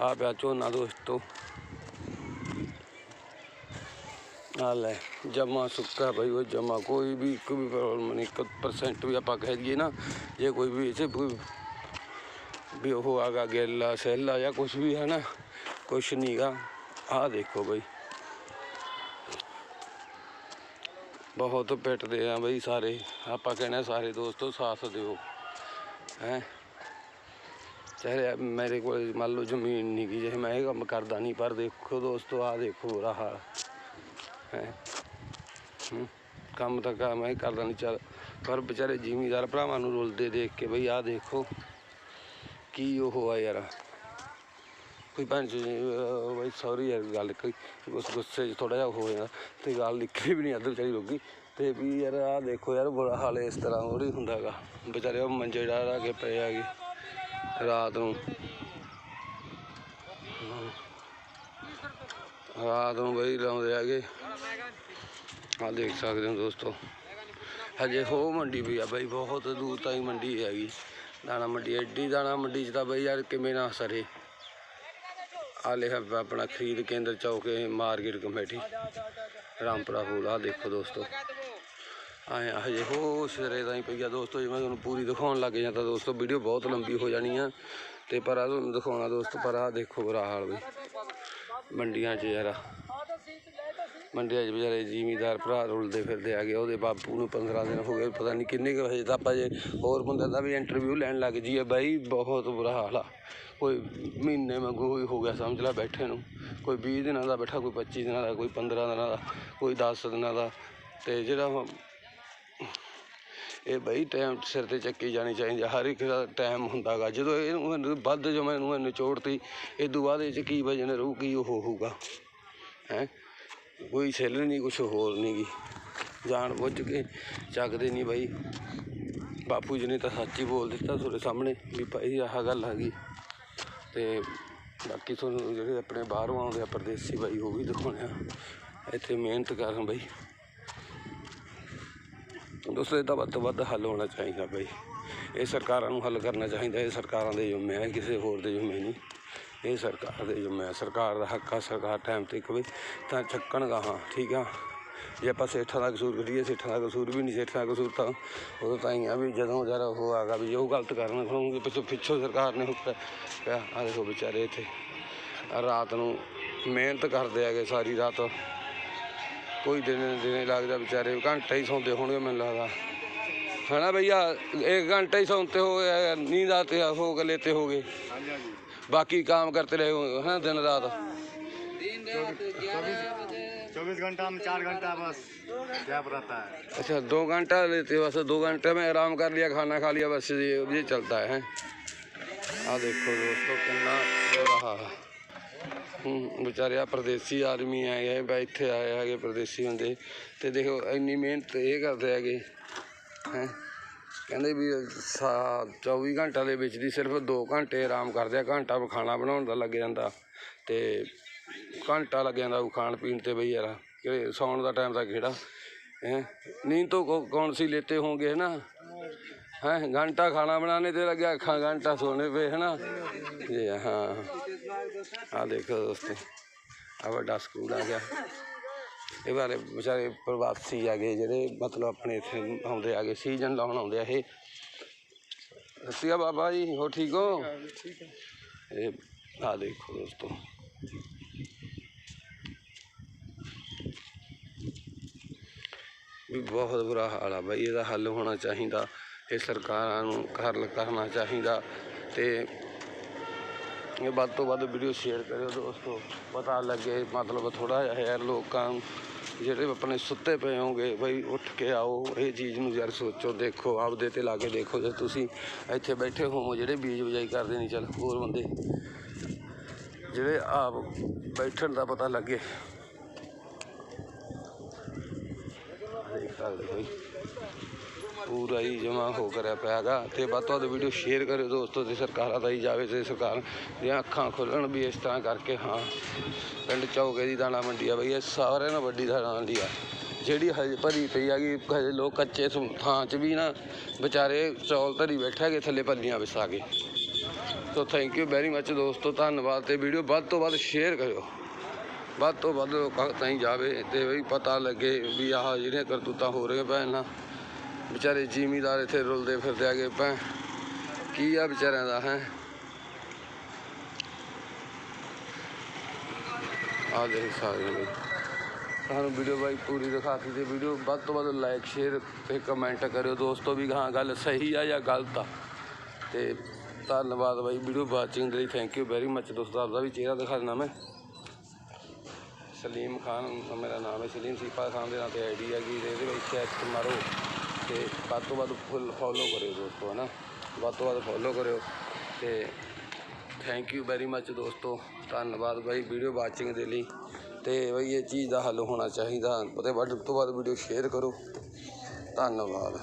ਆ ਪਿਆ ਝੋਨਾ ਦੋਸਤੋ। ਆ ਲੈ ਜਮਾ ਸੁੱਕਾ ਬਈ ਉਹ ਜਮਾ ਕੋਈ ਵੀ ਇੱਕ ਵੀ ਪ੍ਰੋਬਲਮ ਨਹੀਂ 1% ਵੀ ਆਪਾਂ ਕਹਿ ਦਈਏ ਨਾ, ਜੇ ਕੋਈ ਵੀ ਇਸੇ ਕੋਈ ਵੀ ਉਹ ਆਗਾ ਗੇਲਾ ਸੈਲਾ ਜਾਂ ਕੁਝ ਵੀ ਹੈ ਨਾ, ਕੁਛ ਨਹੀਂਗਾ ਆਹ ਦੇਖੋ ਬਈ। ਬਹੁਤ ਪਿੱਟਦੇ ਆ ਬਈ ਸਾਰੇ। ਆਪਾਂ ਕਹਿੰਦੇ ਸਾਰੇ ਦੋਸਤੋ, ਸਾਥ ਦਿਓ। ਹੈ? ਚਾਹੇ ਮੇਰੇ ਕੋਲ ਮੰਨ ਲਓ ਜ਼ਮੀਨ ਨਹੀਂ ਗਈ ਜੇ ਮੈਂ ਇਹ ਕੰਮ ਕਰਦਾ ਨਹੀਂ ਪਰ ਦੇਖੋ ਦੋਸਤੋ ਆਹ ਦੇਖੋ ਬੁਰਾ ਹਾਲ ਹੈ ਕੰਮ ਤਾਂ ਕੰਮ ਮੈਂ ਕਰਦਾ ਨਹੀਂ ਚੱਲ ਪਰ ਵਿਚਾਰੇ ਜ਼ਿਮੀਦਾਰ ਭਰਾਵਾਂ ਨੂੰ ਰੁਲਦੇ ਦੇਖ ਕੇ ਬਈ ਆਹ ਦੇਖੋ ਕੀ ਉਹ ਆ ਯਾਰ ਕੋਈ ਪੰਜ ਬਈ ਸੌਰੀ ਯਾਰ ਗੱਲ ਕੋਈ ਉਸ ਗੁੱਸੇ 'ਚ ਥੋੜਾ ਜਿਹਾ ਹੋ ਜਾਂਦਾ ਤੇ ਗੱਲ ਨਿਕਲੀ ਵੀ ਨਹੀਂ ਅੱਧ ਵਿਚਾਰੀ ਰੁਕੀ ਤੇ ਵੀ ਯਾਰ ਆਹ ਦੇਖੋ ਯਾਰ ਬੁਰਾ ਹਾਲ ਇਸ ਤਰ੍ਹਾਂ ਹੋ ਰਹੀ ਹੁੰਦਾਗਾ ਵਿਚਾਰੇ ਉਹ ਮੰਜੇ ਡਾ ਡਾ ਕੇ ਪਏ ਆਗੇ ਰਾਤ ਨੂੰ। ਰਾਤ ਨੂੰ ਬਈ ਲਾਉਂਦੇ ਆਗੇ ਆ ਦੇਖ ਸਕਦੇ ਹੋ ਦੋਸਤੋ। ਹਜੇ ਹੋ ਮੰਡੀ ਵੀ ਆ ਬਈ, ਬਹੁਤ ਦੂਰ ਤਾਈ ਮੰਡੀ ਹੈਗੀ। ਦਾਣਾ ਮੰਡੀ, ਐਡੀ ਦਾਣਾ ਮੰਡੀ ਚ ਤਾਂ ਬਈ ਯਾਰ ਕਿਵੇਂ ਨਾ ਸਰੇ। ਆ ਲਿਖਿਆ ਆਪਣਾ ਖਰੀਦ ਕੇਂਦਰ ਚੌਕੇ ਮਾਰਕੀਟ ਕਮੇਟੀ। ਰਾਮਪੁਰਾ ਫੂਲ ਆ ਦੇਖੋ ਦੋਸਤੋ। ਆਏ ਹਜੇ ਹੋ ਸਿਰੇ ਤਾਂ ਹੀ ਆ ਦੋਸਤੋ, ਜੇ ਮੈਂ ਤੁਹਾਨੂੰ ਪੂਰੀ ਦਿਖਾਉਣ ਲੱਗ ਜਾਂਦਾ ਦੋਸਤੋ ਵੀਡੀਓ ਬਹੁਤ ਲੰਬੀ ਹੋ ਜਾਣੀ ਆ। ਤੇ ਪਰ ਆ ਤੁਹਾਨੂੰ ਦਿਖਾਉਣਾ ਦੋਸਤੋ, ਪਰ ਆ ਦੇਖੋ ਬੁਰਾ ਹਾਲ ਬਈ। ਮੰਡੀਆਂ 'ਚ ਯਾਰ ਮੰਡੀਆਂ 'ਚ ਵਿਚਾਰੇ ਜ਼ਿਮੀਦਾਰ ਭਰਾ ਰੁਲਦੇ ਫਿਰਦੇ ਆ ਗਏ, ਉਹਦੇ ਬਾਪੂ ਨੂੰ 15 ਦਿਨ ਹੋ ਗਏ, ਪਤਾ ਨਹੀਂ ਕਿੰਨੇ ਕੁ ਹਜੇ ਤਾਂ ਆਪਾਂ ਜੇ ਹੋਰ ਬੰਦਿਆਂ ਦਾ ਵੀ ਇੰਟਰਵਿਊ ਲੈਣ ਲੱਗ ਜੀਏ ਬਾਈ, ਬਹੁਤ ਬੁਰਾ ਹਾਲ ਆ। ਕੋਈ ਮਹੀਨੇ ਮੰਗੂ ਹੀ ਹੋ ਗਿਆ ਸਮਝ ਲੈ ਬੈਠੇ ਨੂੰ। ਕੋਈ 20 ਦਿਨਾਂ ਦਾ ਬੈਠਾ, ਕੋਈ 25 ਦਿਨਾਂ ਦਾ, ਕੋਈ 15 ਦਿਨਾਂ ਦਾ, ਕੋਈ 10 ਦਿਨਾਂ ਦਾ। ਤੇ ਜਿਹੜਾ ਹੁਣ ਇਹ ਬਈ ਟਾਈਮ ਸਿਰ ਤੇ ਚੱਕੀ ਜਾਣੀ ਚਾਹੀਦੀ ਆ। ਹਰ ਇੱਕ ਦਾ ਟਾਈਮ ਹੁੰਦਾਗਾ ਜਦੋਂ ਇਹਨੂੰ ਇਹਨੂੰ ਵੱਧ ਜੋ ਮੈਨੂੰ ਇਹਨੂੰ ਚੋੜਤੀ ਇਹ ਤੋਂ ਬਾਅਦ ਇਹ ਚ ਕੀ ਵਜਨ ਰਹੂ ਕੀ ਉਹ ਹੋਊਗਾ। ਹੈ? ਕੋਈ ਸੈਲ ਨਹੀਂ ਕੁਛ ਹੋਰ ਨਹੀਂ ਗੀ। ਜਾਣ ਬੁੱਝ ਕੇ ਚੱਕਦੇ ਨਹੀਂ ਬਾਈ। ਬਾਪੂ ਜੀ ਨੇ ਤਾਂ ਸੱਚ ਹੀ ਬੋਲ ਦਿੱਤਾ ਤੁਹਾਡੇ ਸਾਹਮਣੇ ਵੀ ਭਾਈ ਆਹ ਗੱਲ ਹੈਗੀ ਤੇ ਬਾਕੀ ਤੁਹਾਨੂੰ ਜਿਹੜੇ ਆਪਣੇ ਬਾਹਰੋਂ ਆਉਂਦੇ ਆ, ਪਰਦੇਸੀ ਬਾਈ, ਉਹ ਵੀ ਦਿਖਾਉਣੇ ਆ। ਇੱਥੇ ਮਿਹਨਤ ਕਰਨ ਬਾਈ। ਦੋਸਤੋ ਇਹਦਾ ਵੱਧ ਤੋਂ ਵੱਧ ਹੱਲ ਹੋਣਾ ਚਾਹੀਦਾ ਬਈ। ਇਹ ਸਰਕਾਰਾਂ ਨੂੰ ਹੱਲ ਕਰਨਾ ਚਾਹੀਦਾ, ਇਹ ਸਰਕਾਰਾਂ ਦੇ ਜ਼ੁਮੇ ਹੈ ਕਿਸੇ ਹੋਰ ਦੇ ਜ਼ਿੰਮੇ ਨਹੀਂ। ਇਹ ਸਰਕਾਰ ਦੇ ਜ਼ਿੰਮੇ ਹੈ ਸਰਕਾਰ ਦਾ ਹੱਕ ਆ, ਸਰਕਾਰ ਟਾਈਮ ਤੇ ਕਵੇ ਤਾਂ ਚੱਕਣਗਾ ਹਾਂ, ਠੀਕ ਆ। ਜੇ ਆਪਾਂ ਸੇਠਾਂ ਦਾ ਕਸੂਰ ਕੱਢੀਏ ਸੇਠਾਂ ਦਾ ਕਸੂਰ ਵੀ ਨਹੀਂ, ਸੇਠਾਂ ਦਾ ਕਸੂਰ ਤਾਂ ਉਦੋਂ ਤਾਂ ਹੀ ਆ ਵੀ ਜਦੋਂ ਜਰਾ ਉਹ ਆਗਾ ਵੀ ਉਹ ਗਲਤ ਕਰਨ ਖੜੂਗੀ, ਪਿੱਛੋਂ ਪਿੱਛੋਂ ਸਰਕਾਰ ਨੇ ਹੁਕਮ ਕਿਹਾ ਆ ਦੇਖੋ ਵਿਚਾਰੇ ਇੱਥੇ। ਰਾਤ ਨੂੰ ਮਿਹਨਤ ਕਰਦੇ ਹੈਗੇ ਸਾਰੀ ਰਾਤ। ਕੋਈ ਦਿਨ ਦਿਨੇ ਲੱਗਦਾ ਵਿਚਾਰੇ ਘੰਟਾ ਹੀ ਸੌਂਦੇ ਹੋਣਗੇ ਮੈਨੂੰ ਲੱਗਦਾ ਹਨਾ ਭਈਆ एक घंटा ही सोते हो गए नींद आते हो गए लेते हो गए बाकी काम करते रहे हो है ना दिन रात चौबीस घंटा में चार घंटा बस गैप रहता है अच्छा दो घंटा लेते हो बस दो घंटे में आराम कर लिया खाना खा लिया बस ये ये चलता है आ देखो दोस्तों कितना हो रहा है ਵਿਚਾਰਿਆ ਪਰਦੇਸੀ ਆਦਮੀ ਆਏ ਹੈ ਬਈ ਇੱਥੇ ਆਏ ਹੈਗੇ ਪਰਦੇਸੀ ਹੁੰਦੇ। ਤੇ ਦੇਖੋ, ਇੰਨੀ ਮਿਹਨਤ ਇਹ ਕਰਦੇ ਹੈਗੇ, ਹੈ। ਕਹਿੰਦੇ ਵੀ 24 ਘੰਟਾ ਦੇ ਵਿੱਚ ਦੀ ਸਿਰਫ 2 ਘੰਟੇ ਆਰਾਮ ਕਰਦੇ ਆ, ਘੰਟਾ ਖਾਣਾ ਬਣਾਉਣ ਦਾ ਲੱਗ ਜਾਂਦਾ। ਤੇ ਘੰਟਾ ਲੱਗ ਜਾਂਦਾ ਉਹ ਖਾਣ ਪੀਣ ਤੇ ਬਈ ਯਾਰ, ਕਿ ਸੌਣ ਦਾ ਟਾਈਮ ਦਾ ਕਿਹੜਾ, ਹੈ। ਨੀਂਦ ਤੋਂ ਕੌਣ ਸੀ ਲੇਤੇ ਹੋਗੇ ਹੈ ਨਾ ਹੈ, ਘੰਟਾ ਖਾਣਾ ਬਣਾਉਣੇ ਤੇ ਲੱਗਿਆ ਅੱਖਾਂ, ਘੰਟਾ ਸੋਣੇ ਪਏ ਹੈ ਨਾ ਜੀ, ਹਾਂ। ਆ ਦੇਖੋ ਦੋਸਤੋ ਆ ਵੱਡਾ ਸਕੂਲ ਆ ਗਿਆ। ਇਹ ਵਾਲੇ ਵਿਚਾਰੇ ਪ੍ਰਵਾਸੀ ਆ ਗਏ ਜਿਹੜੇ, ਮਤਲਬ ਆਪਣੇ ਇੱਥੇ ਆਉਂਦੇ ਆ ਗਏ ਸੀਜ਼ਨ ਲਾਉਣ ਆਉਂਦੇ ਆ ਇਹ। ਸਤਿਆ ਬਾਬਾ ਜੀ ਹੋ ਠੀਕ ਹੋ? ਇਹ ਆ ਦੇਖੋ ਦੋਸਤੋ। ਵੀ ਬਹੁਤ ਬੁਰਾ ਹਾਲ ਆ ਬਈ, ਇਹਦਾ ਹੱਲ ਹੋਣਾ ਚਾਹੀਦਾ, ਇਹ ਸਰਕਾਰਾਂ ਨੂੰ ਹੱਲ ਕਰਨਾ ਚਾਹੀਦਾ ਤੇ ਇਹ ਵੱਧ ਤੋਂ ਵੱਧ ਵੀਡੀਓ ਸ਼ੇਅਰ ਕਰਿਓ ਦੋਸਤੋ। ਪਤਾ ਲੱਗੇ ਮਤਲਬ ਥੋੜਾ ਜਿਹਾ ਯਾਰ ਲੋਕਾਂ ਜਿਹੜੇ ਆਪਣੇ ਸੁੱਤੇ ਪਏ ਹੋਗੇ ਬਈ ਉੱਠ ਕੇ ਆਓ, ਇਹ ਚੀਜ਼ ਨੂੰ ਯਾਰ ਸੋਚੋ, ਦੇਖੋ, ਆਪਦੇ ਤੇ ਲਾ ਕੇ ਦੇਖੋ ਜੇ ਤੁਸੀਂ ਇੱਥੇ ਬੈਠੇ ਹੋਵੋ, ਜਿਹੜੇ ਬੀਜ ਬਜਾਈ ਕਰਦੇ ਨਹੀਂ ਚੱਲ ਹੋਰ ਬੰਦੇ। ਜਿਹੜੇ ਆਪ ਬੈਠਣ ਦਾ ਪਤਾ ਲੱਗੇ। ਸਕਦੇ ਬਈ। ਪੂਰਾ ਹੀ ਜਮਾ ਹੋ ਕਰਿਆ ਪਿਆਗਾ ਤੇ ਵੱਧ ਤੋਂ ਵੱਧ ਵੀਡੀਓ ਸ਼ੇਅਰ ਕਰਿਓ ਦੋਸਤੋ ਤੇ ਸਰਕਾਰਾਂ ਦਾ ਹੀ ਜਾਵੇ ਤੇ ਸਰਕਾਰ ਦੀਆਂ ਅੱਖਾਂ ਖੁੱਲਣ ਵੀ ਇਸ ਤਰ੍ਹਾਂ ਕਰਕੇ, ਹਾਂ। ਪਿੰਡ ਚੌਕੇ ਦੀ ਦਾਣਾ ਮੰਡੀ ਆ ਬਈ, ਇਹ ਸਾਰਿਆਂ ਨਾਲੋਂ ਵੱਡੀ ਦਾਣਾ ਮੰਡੀ ਆ। ਜਿਹੜੀ ਹਜੇ ਭਰੀ ਪਈ ਆ ਹੈਗੀ ਹਜੇ ਲੋਕ ਕੱਚੇ ਥਾਂ 'ਚ ਵੀ ਨਾ ਵਿਚਾਰੇ ਚੌਲ ਧਰੀ ਬੈਠੇ ਹੈਗੇ, ਥੱਲੇ ਪੱਲੀਆਂ ਵਿਸਾ ਕੇ। So thank you very much ਦੋਸਤੋ, ਧੰਨਵਾਦ। ਤੇ ਵੀਡੀਓ ਵੱਧ ਤੋਂ ਵੱਧ ਸ਼ੇਅਰ ਕਰਿਓ। ਵੱਧ ਤੋਂ ਵੱਧ ਲੋਕਾਂ ਤਾਈਂ ਜਾਵੇ ਤੇ ਵੀ ਪਤਾ ਲੱਗੇ ਵੀ ਆਹ ਜਿਹੜੀਆਂ ਕਰਤੂਤਾਂ ਹੋ ਰਹੀਆਂ ਭੈਣ ਨਾਲ। ਵਿਚਾਰੇ ਜ਼ਿਮੀਦਾਰ ਇੱਥੇ ਰੁਲਦੇ ਫਿਰਦੇ ਆਗੇ ਭੈਣ। ਕੀ ਆ ਵਿਚਾਰਿਆਂ ਦਾ, ਹੈ? ਆ ਦੇਖ ਸਕਦੇ ਨੇ ਤੁਹਾਨੂੰ ਵੀਡੀਓ ਬਾਈ ਪੂਰੀ ਦਿਖਾਤੀ ਤੇ ਵੀਡੀਓ ਵੱਧ ਤੋਂ ਵੱਧ ਲਾਈਕ ਸ਼ੇਅਰ ਤੇ ਕਮੈਂਟ ਕਰਿਓ। ਦੋਸਤੋ ਵੀ ਹਾਂ, ਗੱਲ ਸਹੀ ਆ ਜਾਂ ਗਲਤ ਆ? ਤੇ ਧੰਨਵਾਦ ਬਾਈ ਵੀਡੀਓ ਵਾਚਿੰਗ ਦੇ ਲਈ। ਥੈਂਕ ਯੂ ਵੈਰੀ ਮੱਚ ਦੋਸਤੋ, ਆਪਦਾ ਵੀ ਚਿਹਰਾ ਦਿਖਾ ਦੇਣਾ ਮੈਂ। ਸਲੀਮ ਖਾਨ, ਮੇਰਾ ਨਾਮ ਹੈ ਸਲੀਮ ਸੀਪਾ ਖਾਨ ਦੇ ਨਾਂ ਤੇ ਆਈਡੀ ਹੈਗੀ, ਤੇ ਇਹਦੇ ਵਿੱਚ ਚੈੱਕ ਮਾਰੋ ਤੇ ਵੱਧ ਤੋਂ ਵੱਧ ਫੁੱਲ ਫੋਲੋ ਕਰਿਓ ਦੋਸਤੋ, ਹਨਾ? ਵੱਧ ਤੋਂ ਵੱਧ ਫੋਲੋ ਕਰਿਓ ਤੇ ਥੈਂਕ ਯੂ ਵੈਰੀ ਮੱਚ ਦੋਸਤੋ, ਧੰਨਵਾਦ ਬਾਈ ਵੀਡੀਓ ਵਾਚਿੰਗ ਦੇ ਲਈ ਤੇ ਬਈ ਇਹ ਚੀਜ਼ ਦਾ ਹੱਲ ਹੋਣਾ ਚਾਹੀਦਾ, ਉਹਦੇ ਵੱਧ ਤੋਂ ਵੱਧ ਵੀਡੀਓ ਸ਼ੇਅਰ ਕਰੋ, ਧੰਨਵਾਦ।